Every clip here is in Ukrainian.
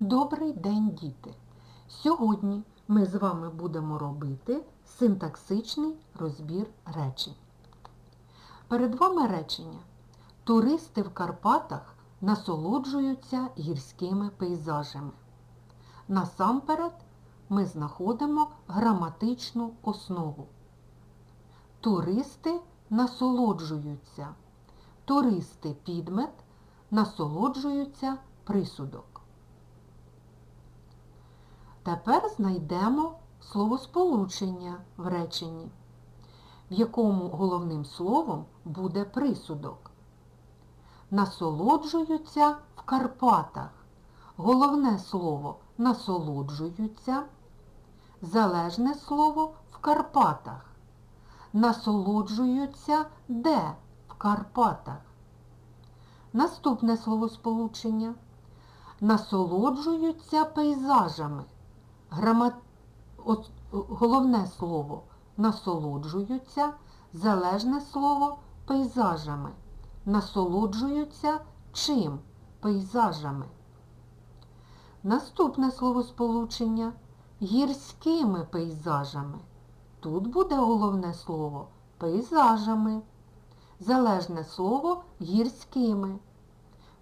Добрий день, діти! Сьогодні ми з вами будемо робити синтаксичний розбір речень. Перед вами речення. Туристи в Карпатах насолоджуються гірськими пейзажами. Насамперед ми знаходимо граматичну основу. Туристи насолоджуються. Туристи підмет, насолоджуються присудок. Тепер знайдемо словосполучення в реченні, в якому головним словом буде присудок. Насолоджуються в Карпатах. Головне слово насолоджуються. Залежне слово в Карпатах. Насолоджуються де в Карпатах. Наступне словосполучення. Насолоджуються пейзажами. Грама... От, головне слово насолоджуються, залежне слово пейзажами. Насолоджуються чим? Пейзажами. Наступне словосполучення гірськими пейзажами. Тут буде головне слово пейзажами. Залежне слово гірськими.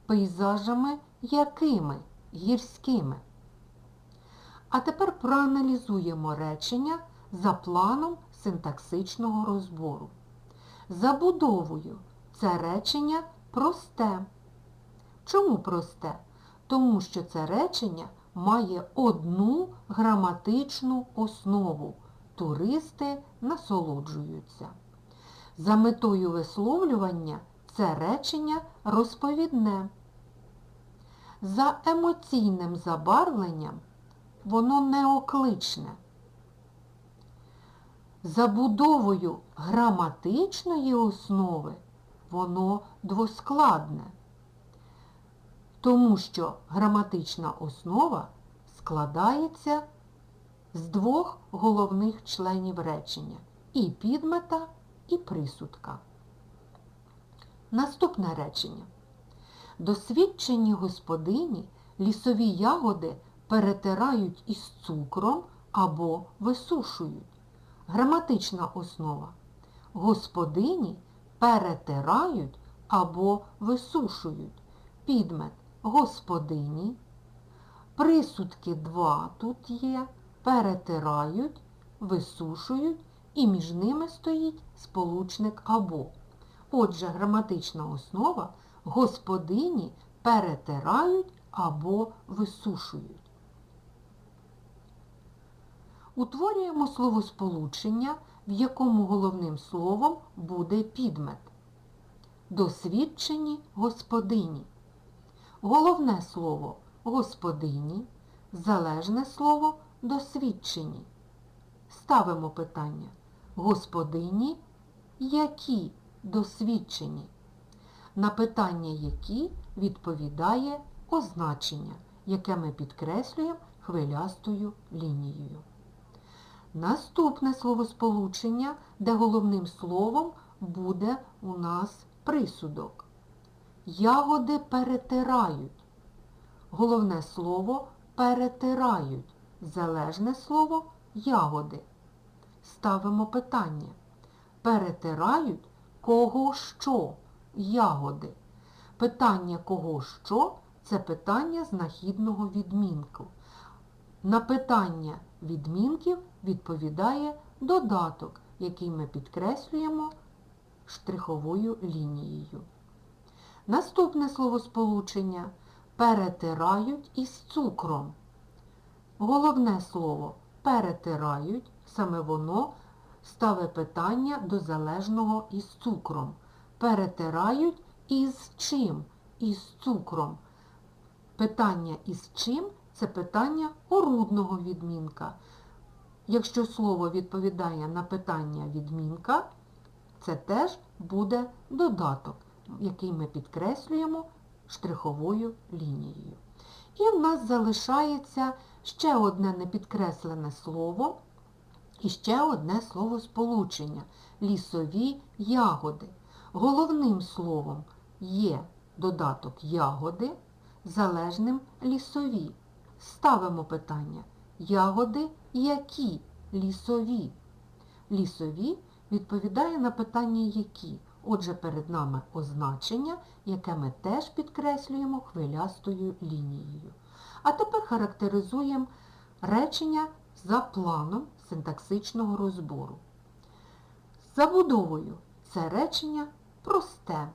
Пейзажами якими? Гірськими. А тепер проаналізуємо речення за планом синтаксичного розбору. Забудовою це речення просте. Чому просте? Тому що це речення має одну граматичну основу. Туристи насолоджуються. За метою висловлювання це речення розповідне. За емоційним забарвленням воно неокличне. Забудовою граматичної основи воно двоскладне, тому що граматична основа складається з двох головних членів речення і підмета, і присудка. Наступне речення. Досвідчені господині лісові ягоди перетирають із цукром або висушують. Граматична основа. Господині перетирають або висушують. Підмет господині. Присудки два тут є, перетирають, висушують і між ними стоїть сполучник або. Отже, граматична основа господині перетирають або висушують. Утворюємо словосполучення, в якому головним словом буде підмет. Досвідчені господині. Головне слово господині, залежне слово досвідчені. Ставимо питання. Господині які досвідчені? На питання які відповідає означення, яке ми підкреслюємо хвилястою лінією. Наступне словосполучення, де головним словом буде у нас присудок. Ягоди перетирають. Головне слово перетирають. Залежне слово ягоди. Ставимо питання. Перетирають кого що? Ягоди. Питання кого що це питання знахідного відмінку. На питання відмінків відповідає додаток, який ми підкреслюємо штриховою лінією. Наступне словосполучення перетирають із цукром. Головне слово перетирають, саме воно ставить питання до залежного із цукром. Перетирають із чим? Із цукром. Питання із чим це питання орудного відмінка. Якщо слово відповідає на питання відмінка, це теж буде додаток, який ми підкреслюємо штриховою лінією. І в нас залишається ще одне непідкреслене слово і ще одне словосполучення лісові ягоди. Головним словом є додаток ягоди, залежним лісові. Ставимо питання. Ягоди які? Лісові. Лісові відповідає на питання які. Отже, перед нами означення, яке ми теж підкреслюємо хвилястою лінією. А тепер характеризуємо речення за планом синтаксичного розбору. Забудовою це речення просте.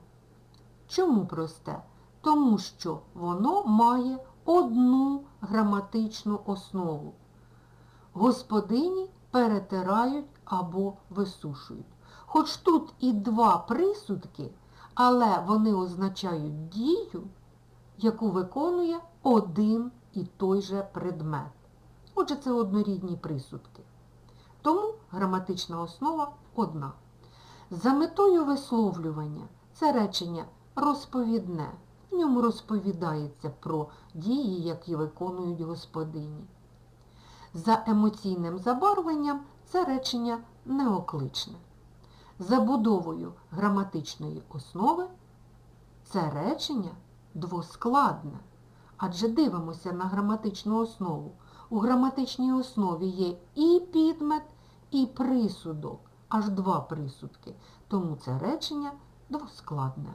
Чому просте? Тому що воно має одну граматичну основу. Господині перетирають або висушують. Хоч тут і два присудки, але вони означають дію, яку виконує один і той же предмет. Отже, це однорідні присудки. Тому граматична основа одна. За метою висловлювання це речення розповідне. В ньому розповідається про дії, які виконують господині. За емоційним забарвленням це речення неокличне. За будовою граматичної основи це речення двоскладне. Адже дивимося на граматичну основу. У граматичній основі є і підмет, і присудок. Аж два присудки. Тому це речення двоскладне.